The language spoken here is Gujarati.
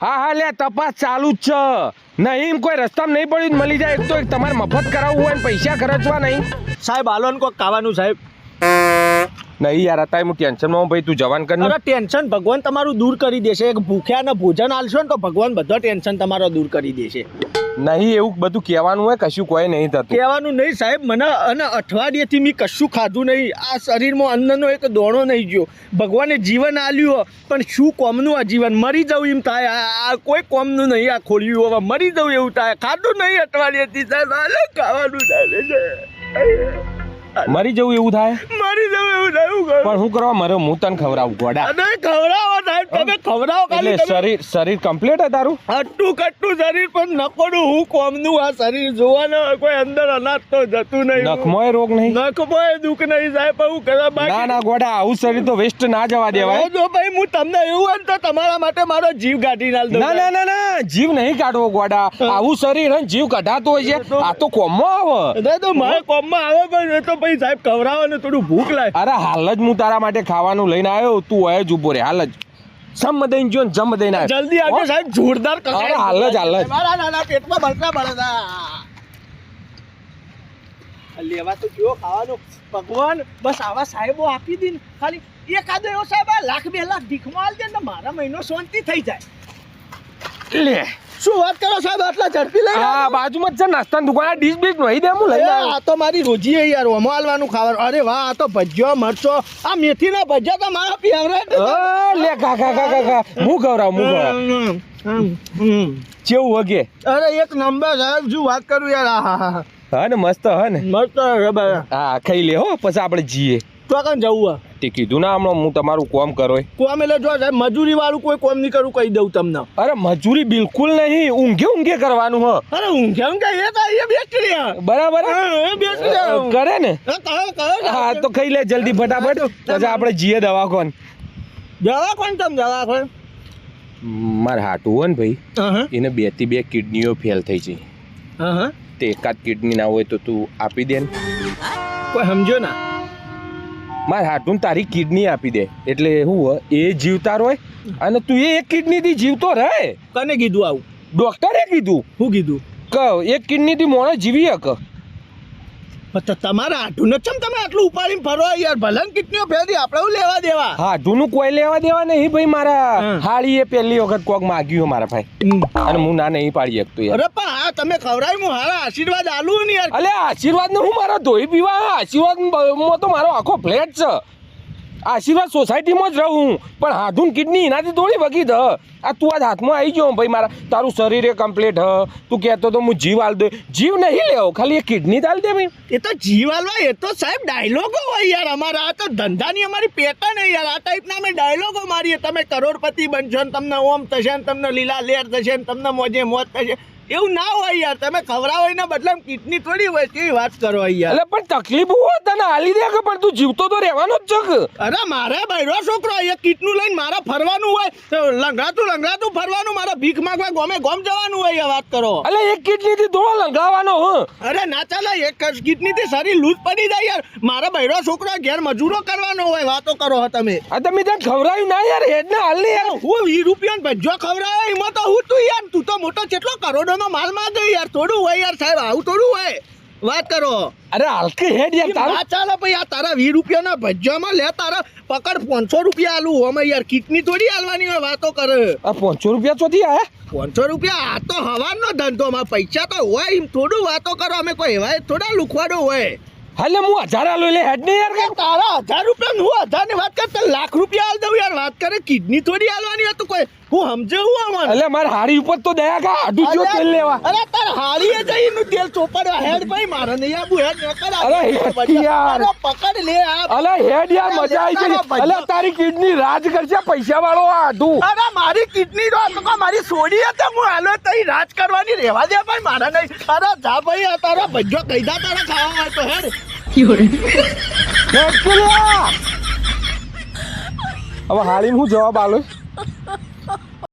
હા હા, લે, તપાસ ચાલુ જ છે. નહીં કોઈ રસ્તામાં નહીં પડ્યું મળી જાય, એક તો એક તમારે મફત કરાવવું હોય ને પૈસા ખર્ચવા નહીં. સાહેબ, હાલો ને કોક ખાવાનું, સાહેબ. નહીં યાર અત્યારે હું ટેન્શનમાં ભાઈ તું જવાન કર અરે ટેન્શન ભગવાન તમારું દૂર કરી દેશે. એક ભૂખ્યા ને ભોજન આલશો ને તો ભગવાન બધો ટેન્શન તમારો દૂર કરી દેશે. નહીં એવું બધું કહેવાનું હોય કશું કોઈ નહીં થતું. કહેવાનું નહીં સાહેબ મને અને અઠવાડિયેથી મેં કશું ખાધું નહીં. આ શરીરમાં અન્નનો એક દોણો નહીં ગયો. ભગવાને જીવન આલ્યું પણ શું કોમનું આ જીવન? મરી જવું એમ થાય. આ કોઈ કોમનું નહીં આ ખોલ્યું હવે મરી જવું એવું થાય. ખાધું નહીં અઠવાડિયેથી સાહેબ. હાલો ખાવાનું છે. મરી જવું એવું થાય? મરી જવું એવું થાય? પણ હું કરવા? મરે હું તને ખવડાવું ગોડા. અને ખવડાવો સાહેબ તમે ખવડાવો ખાલી શરીર શરીર કમ્પ્લીટ હે તારું? હટ્ટું કટ્ટું શરીર પણ નકોડું હું કોમનું આ શરીર જોવાના કોઈ અંદર અનાજ તો જતું નહીં. નખમોય રોગ નહીં? નખમોય દુઃખ નહીં સાહેબ હું કરવા બાકી ના ગોડા આવું શરીર તો વેસ્ટ ના જવા દેવાય. જો ભાઈ હું તમને એવું હોય તો તમારા માટે મારો જીવ કાઢી નાલ દઉં. ના ના ના ના જીવ નહીં કાઢવો ગોડા. આવું શરીર જીવ કઢાતો હોય છે. આ તો કોમમાં આવે. ના તો મારે કોમમાં આવે પણ એ તો ભાઈ સાહેબ ખવડાવો ને થોડું ભૂખ લાગે. અરે હાલ જ હું તારા માટે ખાવાનું લઈને આવ્યો તું હોય જ ઊભો રે હાલ જ. સમ દઈને જો જમ દઈને આવ્યો. જલ્દી આવજો સાહેબ જોરદાર કસાય. અરે હાલ જ, હાલ જ. મારા નાના પેટમાં બળતા બળતા લેવા તો જો ખાવાનું. ભગવાન બસ આવા સાહેબો આપી દે ને. ખાલી એકાદો એવો સાહેબ આ લાખ બે લાખ ભીખમાં આલ દે ને મારા મહિનો શાંતિ થઈ જાય. લે. શું વાત કરો સાહેબ? આટલા ઝડપી લઈ આ બાજુમાં જ છે નાસ્તાની દુકાન. ડીશ બીશ નહીં દે હું લઈ આ તો મારી રોજી હે યાર ઓમો આલવાનું ખાવાનું. અરે વાહ આ તો ભજીયો મરચો આ મેથીના ભજીયા તો મારા ફેવરેટ લે ખા ખા ખા ખા હું ગવરાવ હું ગવરાવ કેવું વગે. અરે એક નંબર સાહેબ શું વાત કરું યાર? હા હા હા ને મસ્ત હે ને. મસ્ત હા ખાઈ લે હો પછી આપણે જઈએ. તો કાં જવું આ? તે કીધું ના હમણાં હું તમારું કોમ કરો કોમ એટલે જો સાહેબ મજૂરી વાળું કોઈ કોમ નહીં કરું કહી દઉં તમને. અરે મજૂરી બિલકુલ નહીં ઊંઘે ઊંઘે કરવાનું હ. અરે ઊંઘે ઊંઘે એ તો એ બેસી રહ્યા. બરાબર? કરે ને? હા, તો ખાઈ લે જલ્દી ફટાફટ. પછી આપણે જઈએ દવાખાન. કોણ તમ જવા મારે હાટું હોય ને ભાઈ. એને બેથી બે કિડનીઓ ફેલ થઈ છે. તે એકાદ કિડની ના હોય તો તું આપી દે ને. કોઈ સમજો ના? મારે હાટું તારી કિડની આપી દે. એટલે શું હોય એ જીવતા હોય અને તું એ એક કિડની થી જીવતો રહે. કને કીધું આવું? ડોક્ટરે કીધું. શું કીધું? કહ એક કિડની થી મોણસ જીવી હક. તમારા આઠું ન ચમ તમે આટલું ઉપાડીને ફરો યાર? ભલન કિટનીઓ ફેરી આપણે હું લેવા દેવા. હાટું કોઈ લેવા દેવા નહીં ભાઈ મારા. હાળી એ પહેલી વખત કોક માગ્યું મારા ભાઈ. અને હું ના નહીં પાડી શકતો યાર. અરે પણ હા તમે ખવડાવી હું હારા આશીર્વાદ આલુ ને યાર. અલે આશીર્વાદ ને હું મારો ધોઈ પીવા? આશીર્વાદ મો તો મારો આખો ફ્લેટ છે. આશીર્વાદ સોસાયટીમાં જ રહું. પણ હાથું કિડની એનાથી થોડી વગી દ આ તું આજ હાથમાં આવી ગયો ભાઈ મારા. તારું શરીર એ કમ્પ્લીટ હ. તું કહેતો તો હું જીવ આલ દે. જીવ નહીં લેવો, ખાલી એ કિડની તાલ દે ભાઈ. એ તો જીવાલવા એ તો સાહેબ ડાયલોગો હોય યાર. અમારા આ તો ધંધાની અમારી પેટર્ન યાર. આ ટાઈપના અમે ડાયલોગો મારીએ. તમે કરોડપતિ બનશો ને તમને ઓમ થશે ને તમને લીલા લેર થશે ને તમને મોજે મોજ થશે. એવું ના હોય યાર તમે ખવડાવો ને બદલે કિડની થોડી હોય કેવી વાત કરો યાર. એટલે પણ તકલીફ હોય તને હાલી દે કે પણ તું જીવતો તો રહેવાનો જ છે અરે મારે બૈરો છોકરો એ કીટનું લઈને મારે ફરવાનું હોય તો લંગડાતું લંગડાતું ફરવાનું મારે ભીખ માંગવા ગોમે ગોમ જવાનું હોય એ વાત કરો. એટલે એક કિડની થી થોડો લંગાવવાનો હ? અરે ના ચાલે એક કિડની થી સારી લૂઝ પડી જાય યાર. મારા બૈરો છોકરો ઘેર મજૂરો કરવાનો હોય વાતો કરો હો તમે. આ તમે ત્યાં ખવડાવ્યું ના યાર હેડ ને હાલ યાર હું વી રૂપિયા ભજ્જો ખવડાવ્યો એમાં તો હું તું યાર તું તો મોટો કેટલો કરોડોનો માલ માંગે યાર થોડું હોય યાર સાહેબ આવું થોડું હોય. વાત કરો. અરે હલકી હેડ યાર તારા. ચાલે ભાઈ આ તારા વીસ રૂપિયાના ભજ્જામાં લે તારા પકડ પાંચસો રૂપિયા આલું. અમે યાર કિટની થોડી આલવાની હોય વાતો કરે. આ પાંચસો રૂપિયા ચોથી આ પાંચસો રૂપિયા આ તો હવાનો ધંધો માં પૈસા તો હોય એમ થોડું વાતો કરો. અમે કોઈ એવા થોડા લુખવાડો હોય. હાલે હું હજાર આલો એટલે હેડ ને યાર તારા હજાર રૂપિયા હું હજારની વાત કરતા લાખ રૂપિયા યાર કરે કિડની થોડી હાલવાની હતું કોઈ હું સમજે હું આમાં એટલે મારે હાડી ઉપર તો દયા કા આડું જો તેલ લેવા. અરે તાર હાડીએ નું તેલ ચોપડવા હેડ ભાઈ મારે નહીં આબુ હેડ નકર અરે હેડ યાર. પકડ લે આ. અરે હેડ યાર મજા આવી ગઈ. અરે તારી કિડની રાજ કરશે પૈસા વાળો આ આડું અરે મારી કિડની નો તો મારી સોડી હતી હું હાલો તઈ રાજ કરવાની રહેવા દે ભાઈ મારા નહીં. અરે જા ભાઈ આ તારા ભજ્જો કઈદા તારા ખાવા તો હેડ. હેડ કે લે. હવે હાલીમ હું જવાબ આલો.